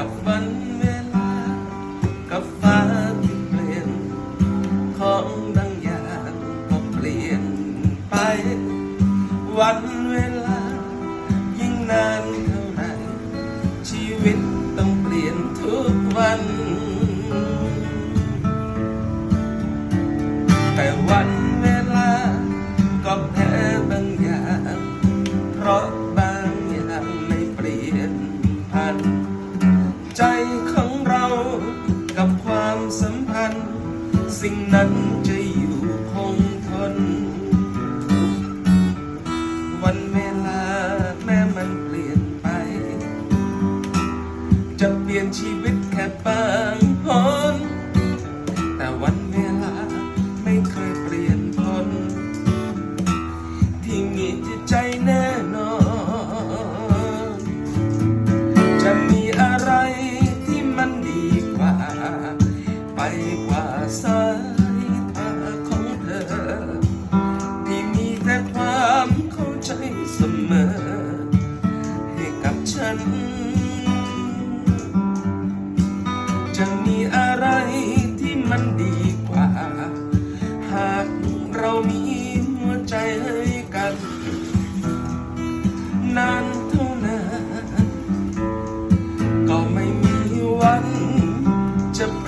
กับวันเวลา กับฟ้าที่เปลี่ยน ของบางอย่างก็เปลี่ยนไป วันเวลา ยิ่งนานเท่าไหร่ชีวิตต้องเปลี่ยนทุกวัน สิ่งนั้นจะอยู่คงทน วันเวลาแม้มันเปลี่ยนไป จะเปลี่ยนชีวิตแค่บางคนแต่วันเวลาไม่เคยเปลี่ยนคนที่มีจิตใจแน่นอน จะมีอะไรที่มันดีกว่า ไปก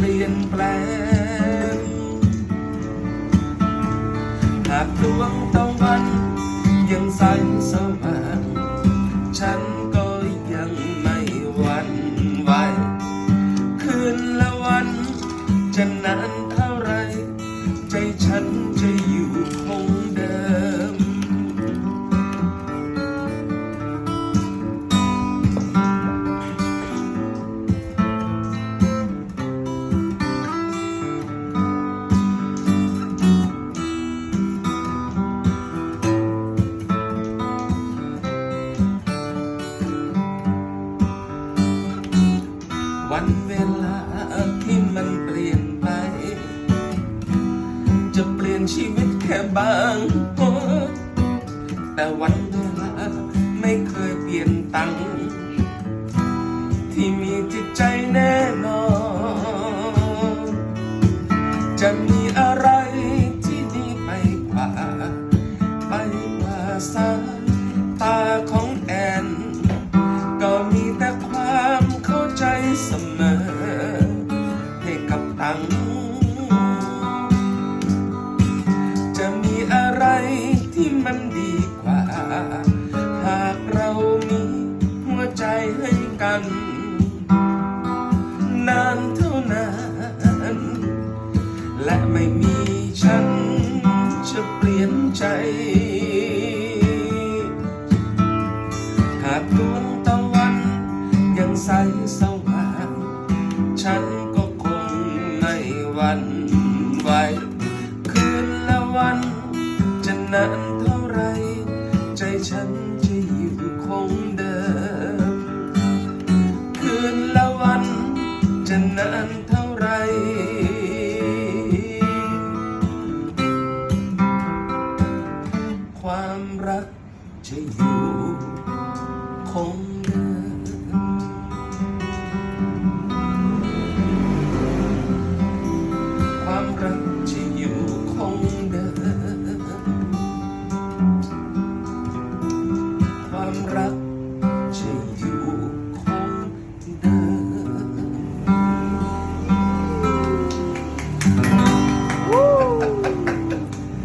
เปลี่ยนแปลง หากดวงตะวันยังใสสว่างฉันก็ยังไม่หวั่นไหวคืนและวันจะนาน ยนชีวิตแค่บางคนแต่วันเวลาไม่เคยเปลี่ยนตังที่มีจิตใจแน่นอน จะมีอะไรที่ดีไปกว่า ไปกว่าสา มันดีกว่า หากเรามีหัวใจให้กัน นานเท่านานและไม่มีฉันจะเปลี่ยนใจ หากดวงตะวันยังใสสว่ นานเท่าไร ใจฉันจะอยู่คงเดิม คืนละวันจะนานเท่าไร ความรักจะอยู่